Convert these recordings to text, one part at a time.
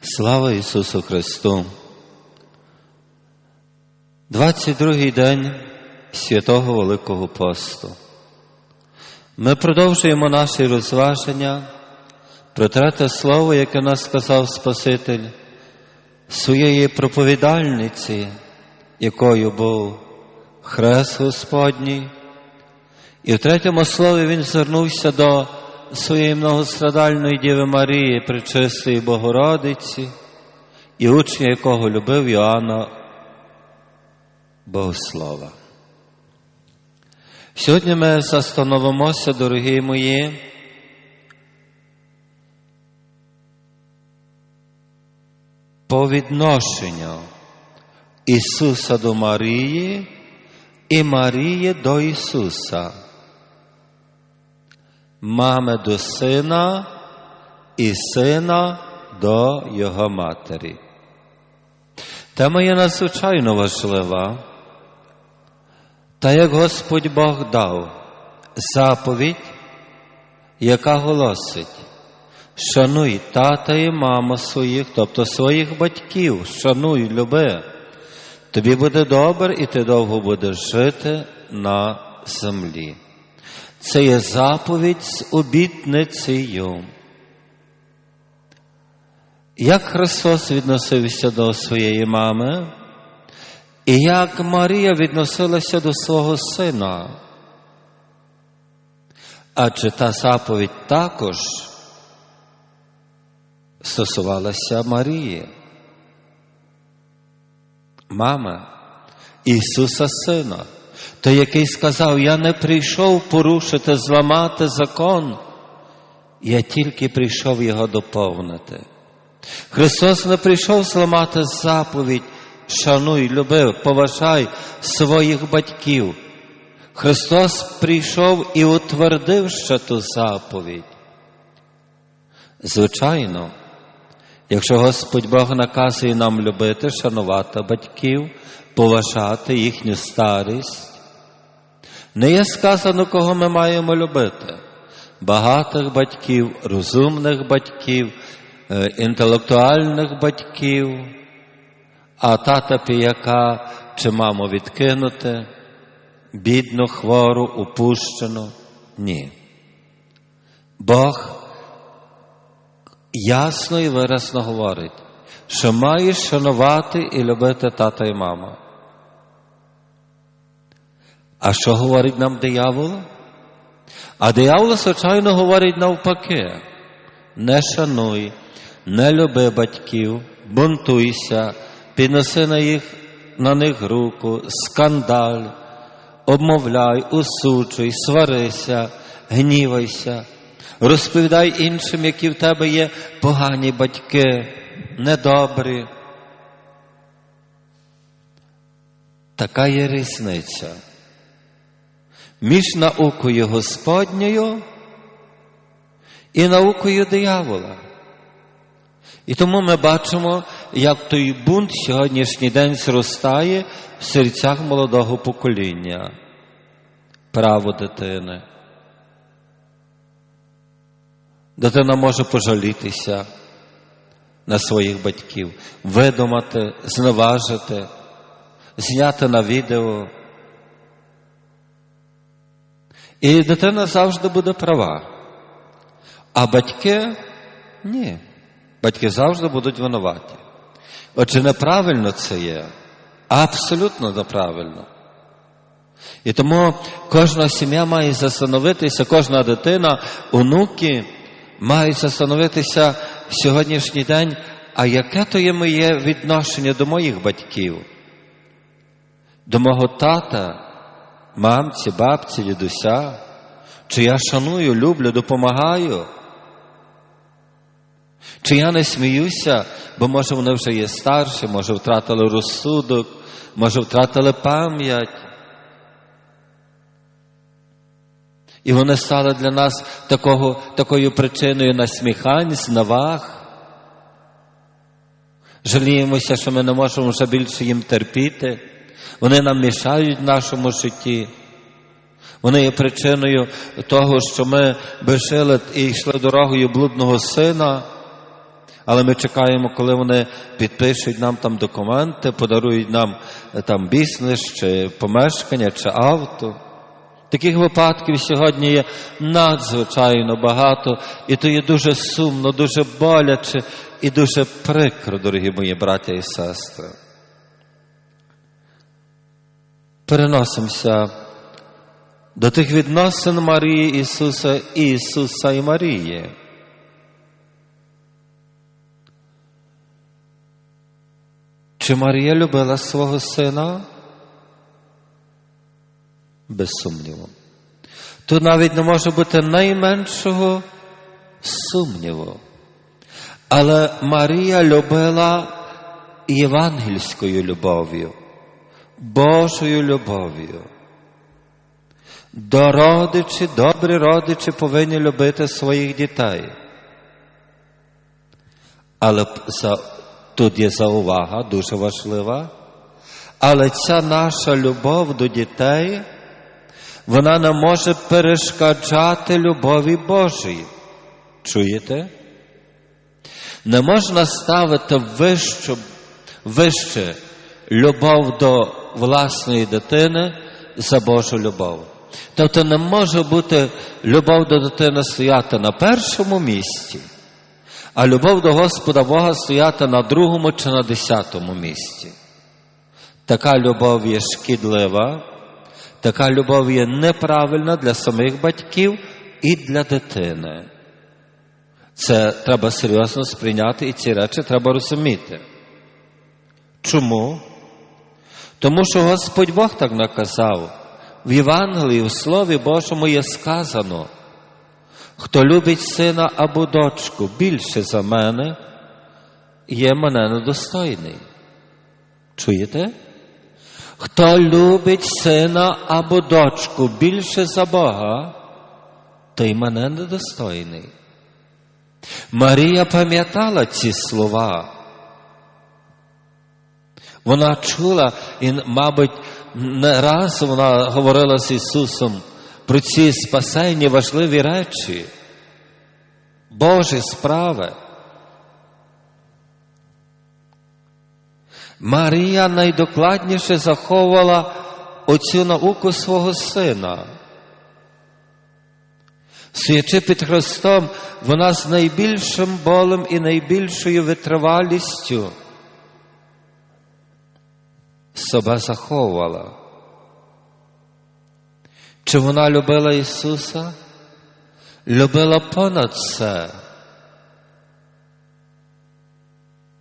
Слава Ісусу Христу! 22-й день святого Великого Посту. Ми продовжуємо наші розваження про третє слово, яке нас сказав Спаситель своєї проповідальниці, якою був Хрест Господній. І в третьому слові він звернувся до своєї многострадальної Діви Марії, Пречистої Богородиці, і учня, якого любив Йоанна Богослова. Сьогодні ми застановимося, дорогі мої, по відношенню Ісуса до Марії і Марії до Ісуса, мами до сина і сина до Його матері. Тема є надзвичайно важлива. Та як Господь Бог дав заповідь, яка голосить, шануй тата і маму своїх, тобто своїх батьків, шануй, люби, тобі буде добре і ти довго будеш жити на землі. Це є заповідь з обітницею. Як Христос відносився до своєї мами, і як Марія відносилася до свого сина. Адже та заповідь також стосувалася Марії, мама Ісуса Сина, той, який сказав, я не прийшов порушити, зламати закон, я тільки прийшов його доповнити. Христос не прийшов зламати заповідь, шануй, люби, поважай своїх батьків. Христос прийшов і утвердив ще ту заповідь. Звичайно, якщо Господь Бог наказує нам любити, шанувати батьків, поважати їхню старість, не є сказано, кого ми маємо любити. Багатих батьків, розумних батьків, інтелектуальних батьків, а тата піяка чи маму відкинути, бідну, хвору, упущену. Ні. Бог ясно і виразно говорить, що маєш шанувати і любити тата і маму. А що говорить нам диявол? А диявол, звичайно, говорить навпаки: не шануй, не люби батьків, бунтуйся, підноси на їх, на них руку, скандаль, обмовляй, усуджуй, сварися, гнівайся, розповідай іншим, які в тебе є погані батьки, недобрі. Така є різниця між наукою Господньою і наукою диявола. І тому ми бачимо, як той бунт сьогоднішній день зростає в серцях молодого покоління, право дитини. Дитина може пожалітися на своїх батьків, видумати, зневажити, зняти на відео. І дитина завжди буде права. А батьки ні. Батьки завжди будуть винуваті. Отже, неправильно це є, абсолютно неправильно. І тому кожна сім'я має застановитися, кожна дитина, онуки мають застановитися в сьогоднішній день, а яке то є моє відношення до моїх батьків, до мого тата, мамці, бабці, дідуся, чи я шаную, люблю, допомагаю. Чи я не сміюся, бо може вони вже є старші, може втратили розсудок, може втратили пам'ять. І вони стали для нас такого, такою причиною насміхань, зневаг. Жаліємося, що ми не можемо вже більше їм терпіти. Вони нам мішають в нашому житті. Вони є причиною того, що ми би жили і йшли дорогою блудного сина. Але ми чекаємо, коли вони підпишуть нам там документи, подарують нам е, там бізнес, чи помешкання, чи авто. Таких випадків сьогодні є надзвичайно багато, і то є дуже сумно, дуже боляче і дуже прикро, дорогі мої браття і сестри. Переносимося до тих відносин Марії Ісуса, Ісуса і Марії. Чи Марія любила свого сина? Без сумніву. Тут навіть не може бути найменшого сумніву. Але Марія любила євангельською любов'ю, Божою любов'ю. До родичі, добрі родичі повинні любити своїх дітей. Але тут є заувага дуже важлива. Але ця наша любов до дітей, вона не може перешкоджати любові Божої. Чуєте? Не можна ставити вище, вище любов до власної дитини за Божу любов. Тобто не може бути любов до дитини стояти на першому місці, а любов до Господа Бога стояти на другому чи на десятому місці. Така любов є шкідлива, така любов є неправильна для самих батьків і для дитини. Це треба серйозно сприйняти і ці речі треба розуміти. Чому? Тому що Господь Бог так наказав. В Євангелії, в Слові Божому є сказано, хто любить сина або дочку більше за мене, є мене недостойний. Чуєте? Хто любить сина або дочку більше за Бога, той мене недостойний. Марія пам'ятала ці слова. Вона чула і, мабуть, не раз вона говорила з Ісусом про ці спасенні важливі речі, Божі справи. Марія найдокладніше заховувала оцю науку свого сина. Стоячи під Христом, вона з найбільшим болем і найбільшою витривалістю себе заховувала. Чи вона любила Ісуса? Любила понад все.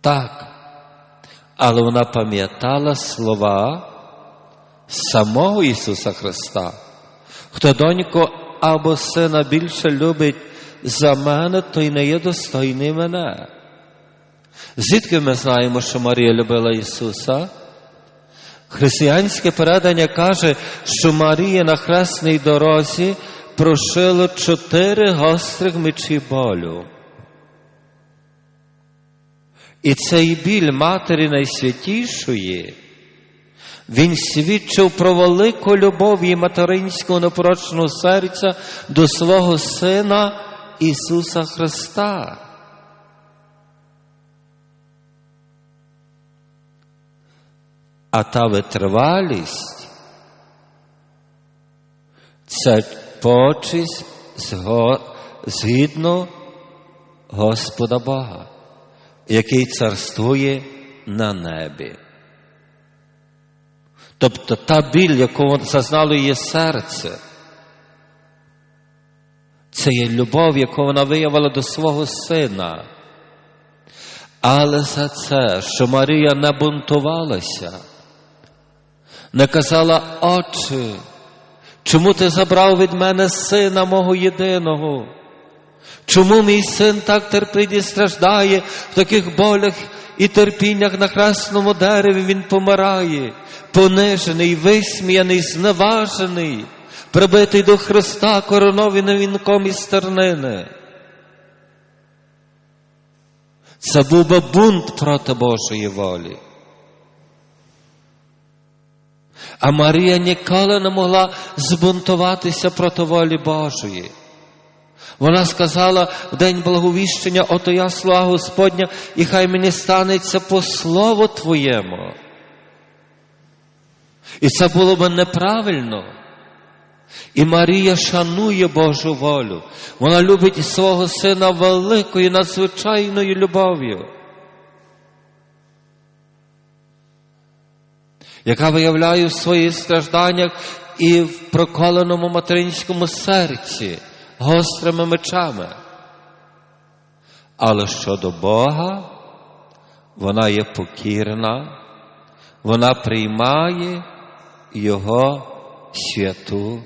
Так, але вона пам'ятала слова самого Ісуса Христа. Хто донько або сина більше любить за мене, той не є достойний мене. Звідки ми знаємо, що Марія любила Ісуса? Християнське передання каже, що Марія на хресній дорозі прошила чотири гострих мечі болю. І цей біль Матері Найсвятішої, він свідчив про велику любов її материнського непорочного серця до свого Сина Ісуса Христа. А та витривалість це почість згідно Господа Бога, який царствує на небі. Тобто та біль, яку зазнало її серце, це є любов, яку вона виявила до свого сина. Але за це, що Марія не бунтувалася, не казала, Отче, чому ти забрав від мене сина мого єдиного? Чому мій син так терпить і страждає в таких болях і терпіннях на хресному дереві він помирає, понижений, висміяний, зневажений, прибитий до Христа коронованим вінком із стернини. Це був би бунт проти Божої волі. А Марія ніколи не могла збунтуватися проти волі Божої. Вона сказала в день благовіщення, ото я слава Господня, і хай мені станеться по слову Твоєму. І це було б неправильно. І Марія шанує Божу волю. Вона любить свого сина великою, надзвичайною любов'ю, яка виявляє в своїх стражданнях і в проколеному материнському серці гострими мечами. Але щодо Бога, вона є покірна, вона приймає Його святу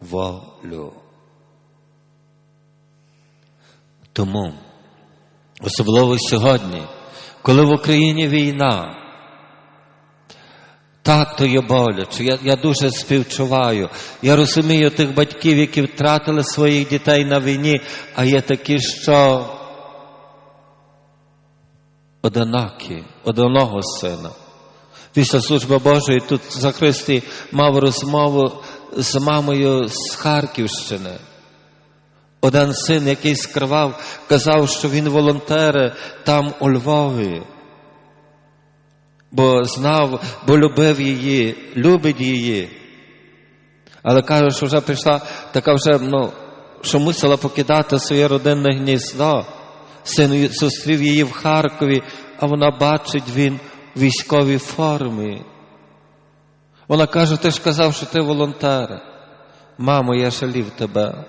волю. Тому, особливо сьогодні, коли в Україні війна, так то є боляче. Я, я дуже співчуваю. Я розумію тих батьків, які втратили своїх дітей на війні, а є такі, що одинакі, одного сина. Після служби Божої тут за Христі мав розмову з мамою з Харківщини. Один син, який скривав, казав, що він волонтери там у Львові, бо знав, бо любив її, любить її. Але каже, що вже прийшла така вже, ну, що мусила покидати своє родинне гніздо. Син зустрів її в Харкові, а вона бачить він в військовій формі. Вона каже, ти ж казав, що ти волонтер. Мамо, я жалів тебе.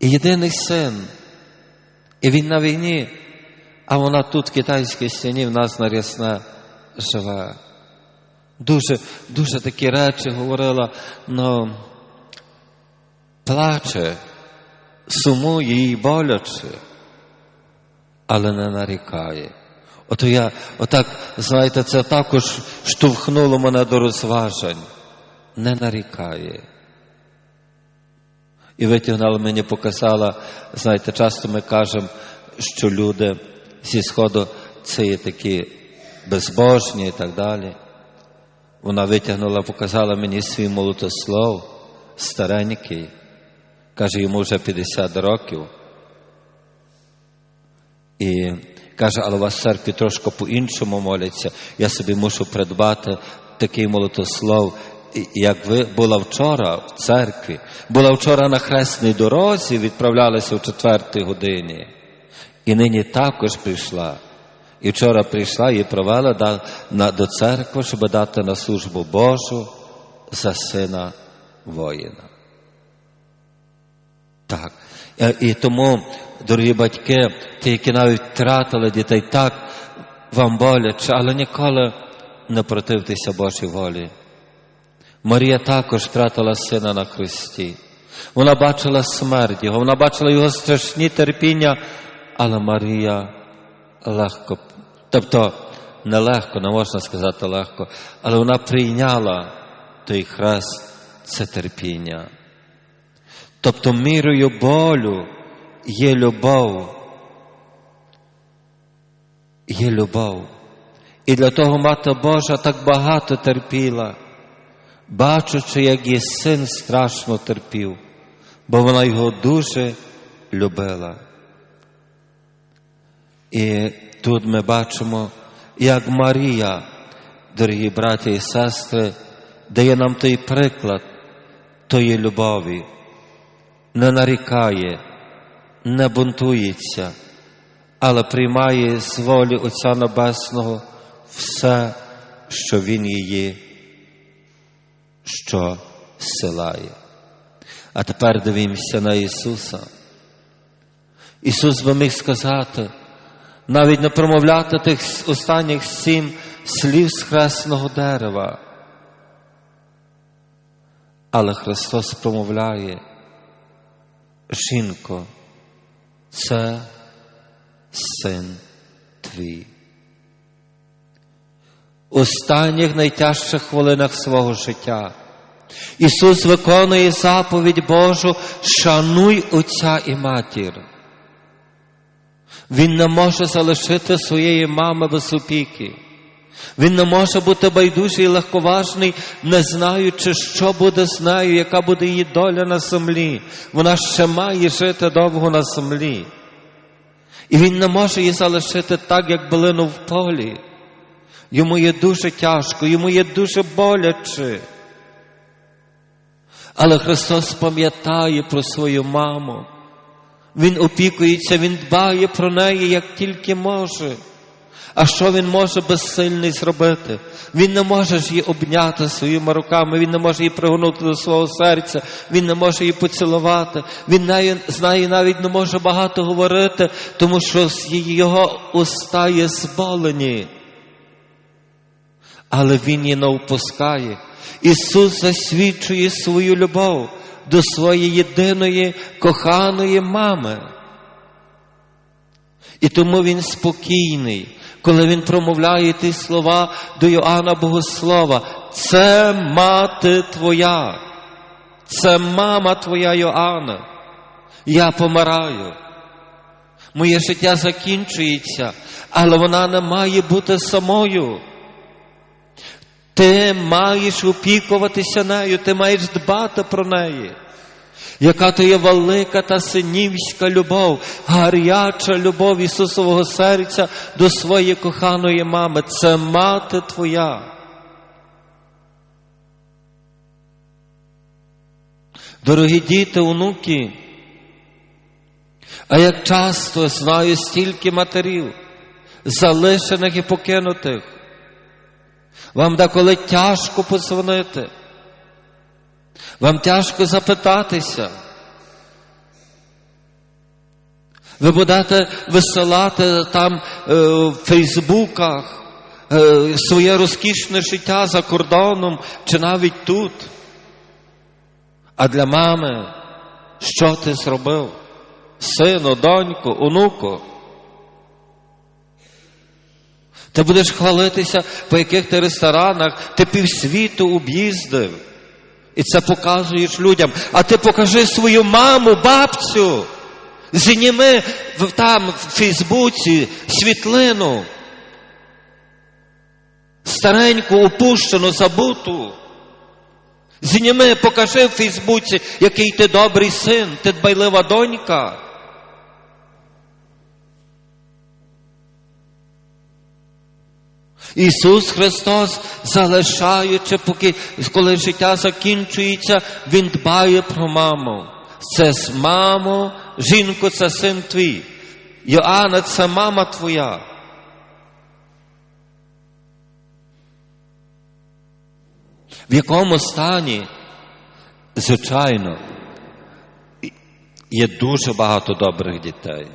І єдиний син, і він на війні, а вона тут, в китайській стіні, в нас на рясне живе. Дуже, дуже такі речі говорила, ну, плаче, сумує їй боляче, але не нарікає. Ото я, отак, знаєте, це також штовхнуло мене до розважень. Не нарікає. І витягнула мені, показала, знаєте, часто ми кажемо, що люди зі Сходу це є такі безбожні і так далі. Вона витягнула, показала мені свій молотослов, старенький. Каже, йому вже 50 років. І каже, але у вас церкві трошки по-іншому моляться. Я собі мушу придбати такий молотослов, як ви була вчора в церкві, була вчора на хресній дорозі, відправлялася в четвертій годині. І нині також прийшла. І вчора прийшла і провела до церкви, щоб дати на службу Божу за сина воїна. Так. І тому, дорогі батьки, ті, які навіть втратили дітей, так вам боляче, але ніколи не противтеся Божій волі. Марія також втратила сина на Христі. Вона бачила смерть Його, вона бачила його страшні терпіння, але Марія легко, тобто нелегко, не можна сказати легко, але вона прийняла той хрест, це терпіння. Тобто мірою болю є любов. Є любов. І для того Мати Божа так багато терпіла, бачучи, як її син страшно терпів, бо вона його дуже любила. І тут ми бачимо, як Марія, дорогі браті і сестри, дає нам той приклад тої любові, не нарікає, не бунтується, але приймає з волі Отця Небесного все, що Він її що силає. А тепер дивимося на Ісуса. Ісус би міг сказати, навіть не промовляти тих останніх сім слів з хресного дерева. Але Христос промовляє, жінко, це син твій. Останніх найтяжчих хвилинах свого життя. Ісус виконує заповідь Божу, шануй Отця і матір. Він не може залишити своєї мами без опіки. Він не може бути байдужий і легковажний, не знаючи, що буде з нею, яка буде її доля на землі. Вона ще має жити довго на землі. І він не може її залишити так, як билину в полі. Йому є дуже тяжко, йому є дуже боляче. Але Христос пам'ятає про свою маму. Він опікується, Він дбає про неї, як тільки може. А що він може безсильний зробити? Він не може ж її обняти своїми руками, він не може її пригорнути до свого серця, він не може її поцілувати, він з нею навіть не може багато говорити, тому що його уста є зболені. Але він її не впускає. Ісус засвідчує свою любов до своєї єдиної коханої мами. І тому він спокійний, коли він промовляє ті слова до Йоанна Богослова. Це мати твоя, це мама твоя Йоанна. Я помираю. Моє життя закінчується, але вона не має бути самою. Ти маєш опікуватися нею, ти маєш дбати про неї. Яка то є велика та синівська любов, гаряча любов Ісусового серця до своєї коханої мами. Це мати Твоя. Дорогі діти, онуки, а як часто знаю стільки матерів, залишених і покинутих, вам деколи тяжко подзвонити. Вам тяжко запитатися. Ви будете висилати там е, в Фейсбуках е, своє розкішне життя за кордоном чи навіть тут. А для мами, що ти зробив? Сину, доньку, онуку? Ти будеш хвалитися, по яких ти ресторанах, ти півсвіту об'їздив. І це показуєш людям. А ти покажи свою маму, бабцю. Зніми там в Фейсбуці світлину. Стареньку, опущену, забуту. Зніми, покажи в Фейсбуці, який ти добрий син, ти дбайлива донька. Ісус Христос, залишаючи, поки коли життя закінчується, Він дбає про маму. Це з мамо, жінко, це син твій. Йоанна, це мама твоя. В якому стані, звичайно, є дуже багато добрих дітей.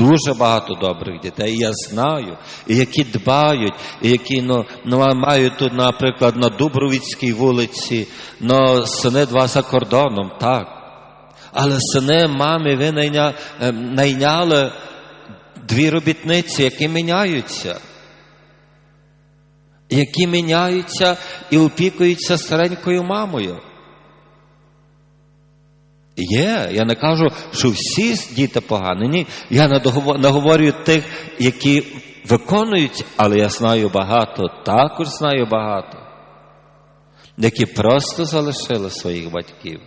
Дуже багато добрих дітей, я знаю, і які дбають, і які ну, ну, мають тут, наприклад, на Дубровицькій вулиці, ну, сини два за кордоном, так. Але сини мами ви найня, ем, найняли дві робітниці, які міняються, які міняються і опікуються старенькою мамою. Є, я не кажу, що всі діти погані. Ні, я не говорю тих, які виконують, але я знаю багато, також знаю багато, які просто залишили своїх батьків,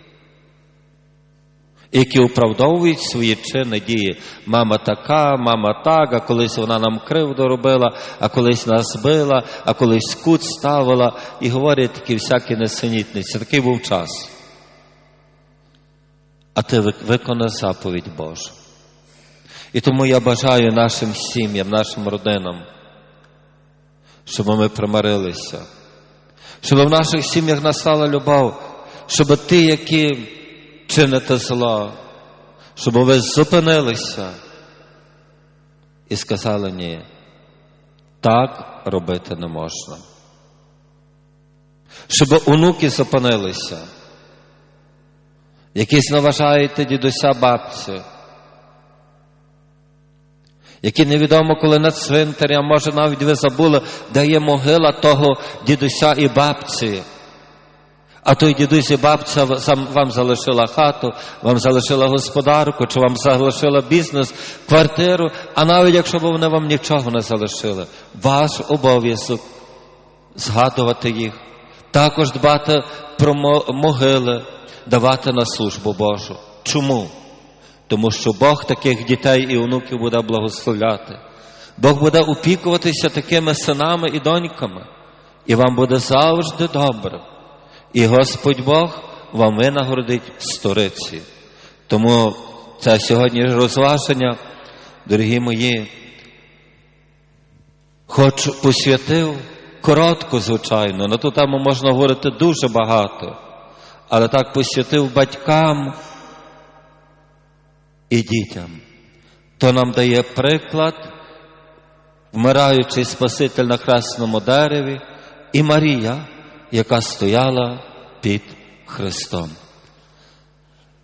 які оправдовують свої чини дії. Мама така, мама так, а колись вона нам кривду робила, а колись нас била, а колись кут ставила, і говорять такі всякі несенітниці. Такий був час а ти виконав заповідь Божу. І тому я бажаю нашим сім'ям, нашим родинам, щоб ми примирилися, щоб в наших сім'ях настала любов, щоб ті, які чините зло, щоб ви зупинилися і сказали ні, так робити не можна. Щоб онуки зупинилися які зневажаєте дідуся бабцю, які невідомо, коли на цвинтарі, а може навіть ви забули, де є могила того дідуся і бабці. А той дідусь і бабця вам залишила хату, вам залишила господарку, чи вам залишила бізнес, квартиру, а навіть якщо б вони вам нічого не залишили, ваш обов'язок згадувати їх, також дбати про мо- могили, давати на службу Божу. Чому? Тому що Бог таких дітей і онуків буде благословляти. Бог буде опікуватися такими синами і доньками, і вам буде завжди добре. І Господь Бог вам винагородить сториці. Тому це сьогодні розваження, дорогі мої, хоч посвятив коротко, звичайно, на ту тему можна говорити дуже багато, але так посвятив батькам і дітям. То нам дає приклад, вмираючий Спаситель на Красному дереві, і Марія, яка стояла під Христом.